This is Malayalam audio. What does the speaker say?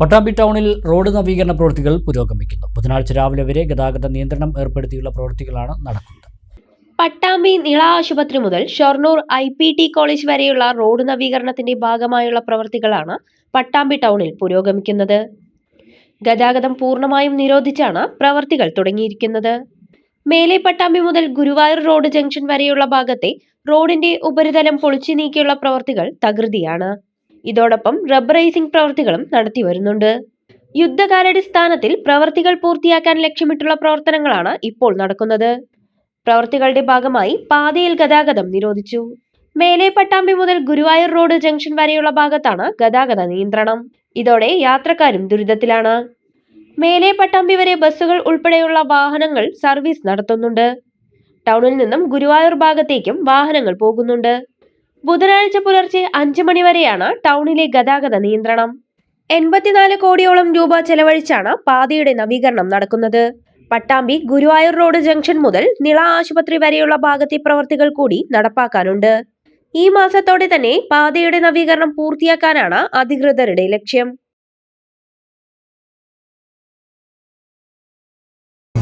പട്ടാമ്പി ടൗണിൽ റോഡ് നവീകരണ പ്രവൃത്തികൾ പുരോഗമിക്കുന്നു. ബുധനാഴ്ച രാവിലെ വരെ ഗതാഗത നിയന്ത്രണം ഏർപ്പെടുത്തിയുള്ള പ്രവൃത്തികളാണ് നടക്കുന്നത്. പട്ടാമ്പി നിള ആശുപത്രി മുതൽ Shoranur I P T college വരെയുള്ള റോഡ് നവീകരണത്തിന്റെ ഭാഗമായുള്ള പ്രവൃത്തികളാണ് പട്ടാമ്പി ടൗണിൽ പുരോഗമിക്കുന്നത്. ഗതാഗതം പൂർണമായും നിരോധിച്ചാണ് പ്രവൃത്തികൾ തുടങ്ങിയിരിക്കുന്നത്. മേലെ പട്ടാമ്പി മുതൽ ഗുരുവായൂർ റോഡ് ജംഗ്ഷൻ വരെയുള്ള ഭാഗത്തെ റോഡിന്റെ ഉപരിതലം പൊളിച്ചു നീക്കിയുള്ള പ്രവൃത്തികൾ തകൃതിയാണ്. ഇതോടൊപ്പം റബ്ബറൈസിംഗ് പ്രവൃത്തികളും നടത്തി വരുന്നുണ്ട്. യുദ്ധകാലാടിസ്ഥാനത്തിൽ പ്രവൃത്തികൾ പൂർത്തിയാക്കാൻ ലക്ഷ്യമിട്ടുള്ള പ്രവർത്തനങ്ങളാണ് ഇപ്പോൾ നടക്കുന്നത്. പ്രവൃത്തികളുടെ ഭാഗമായി പാതയിൽ ഗതാഗതം നിരോധിച്ചു. മേലെ പട്ടാമ്പി മുതൽ ഗുരുവായൂർ റോഡ് ജംഗ്ഷൻ വരെയുള്ള ഭാഗത്താണ് ഗതാഗത നിയന്ത്രണം. ഇതോടെ യാത്രക്കാരും ദുരിതത്തിലാണ്. മേലെ പട്ടാമ്പി വരെ ബസ്സുകൾ ഉൾപ്പെടെയുള്ള വാഹനങ്ങൾ സർവീസ് നടത്തുന്നുണ്ട്. ടൗണിൽ നിന്നും ഗുരുവായൂർ ഭാഗത്തേക്കും വാഹനങ്ങൾ പോകുന്നുണ്ട്. ബുധനാഴ്ച പുലർച്ചെ അഞ്ചു മണിവരെയാണ് ടൗണിലെ ഗതാഗത നിയന്ത്രണം. എൺപത്തിനാല് കോടിയോളം രൂപ ചെലവഴിച്ചാണ് പാതയുടെ നവീകരണം നടക്കുന്നത്. പട്ടാമ്പി ഗുരുവായൂർ റോഡ് ജംഗ്ഷൻ മുതൽ നിള ആശുപത്രി വരെയുള്ള ഭാഗത്തെ പ്രവൃത്തികൾ കൂടി നടപ്പാക്കാനുണ്ട്. ഈ മാസത്തോടെ തന്നെ പാതയുടെ നവീകരണം പൂർത്തിയാക്കാനാണ് അധികൃതരുടെ ലക്ഷ്യം.